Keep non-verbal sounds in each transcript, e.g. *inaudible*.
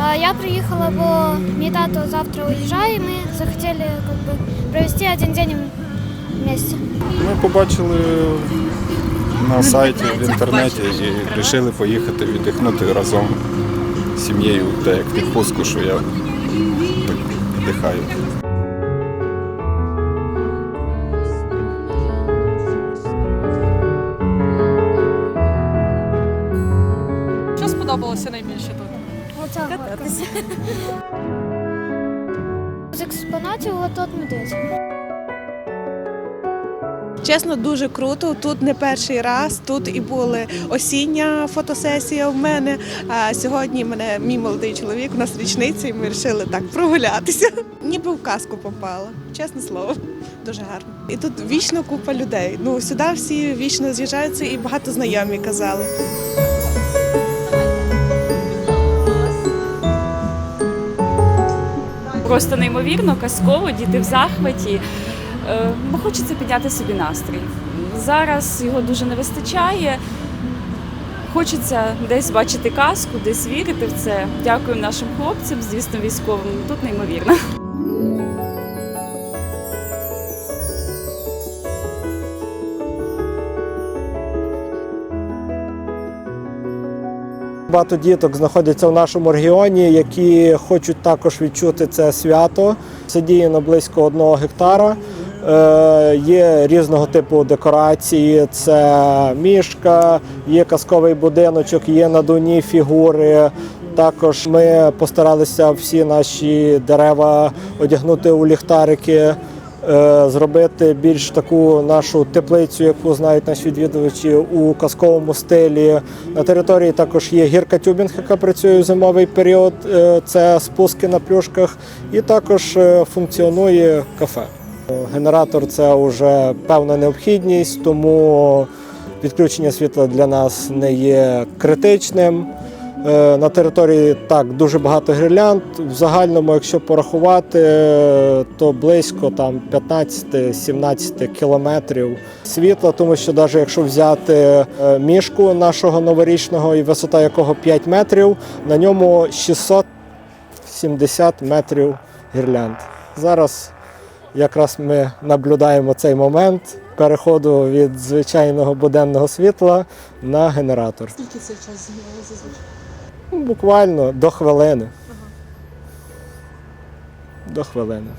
А Я приехала, бо мій тато завтра уезжает, и мы захотели как бы провести один день вместе. Ми побачили на сайті в інтернеті і вирішили поїхати віддихнути разом з сім'єю, так як відпустку, що я віддихаю. Що сподобалося найбільше кататися. *laughs* З експонатів от медведь. Чесно, дуже круто. Тут не перший раз. Тут і були осіння фотосесія в мене. А сьогодні мене мій молодий чоловік у нас річниця, і ми вирішили так прогулятися. Ніби в казку попала. Чесне слово, дуже гарно. І тут вічно купа людей. Ну сюди всі вічно з'їжджаються, і багато знайомі казали. Просто неймовірно, казково, діти в захваті, Е, бо хочеться підняти собі настрій. Зараз його дуже не вистачає. Хочеться десь бачити казку, десь вірити в це. Дякую нашим хлопцям, звісно, військовим. Тут неймовірно. Багато діток знаходяться в нашому регіоні, які хочуть також відчути це свято. Задіяно близько одного гектара. Е, Є різного типу декорації. Це мішка, є казковий будиночок, є надувні фігури. Також ми постаралися всі наші дерева одягнути у ліхтарики. Е, Зробити більш таку нашу теплицю, яку знають наші відвідувачі у казковому стилі. На території також є гірка тюбінг, яка працює у зимовий період. е, Це спуски на плюшках, і також е, функціонує кафе. Генератор це вже певна необхідність, тому відключення світла для нас не є критичним. Е, На території так дуже багато гірлянд. В загальному, якщо порахувати, то близько там 15-17 кілометрів світла, тому що навіть якщо взяти е, мішку нашого новорічного і висота якого 5 метрів, на ньому 670 метрів гірлянд. Зараз якраз ми наблюдаємо цей момент переходу від звичайного буденного світла на генератор. Скільки це час зазвичай? Ну, Буквально до хвилини. До хвилини.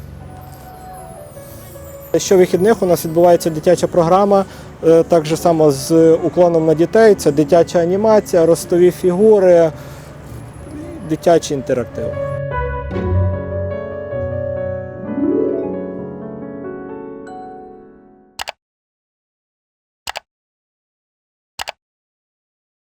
Щовихідних у нас відбувається дитяча програма, е, так же само з уклоном на дітей. Це дитяча анімація, ростові фігури, дитячий інтерактив.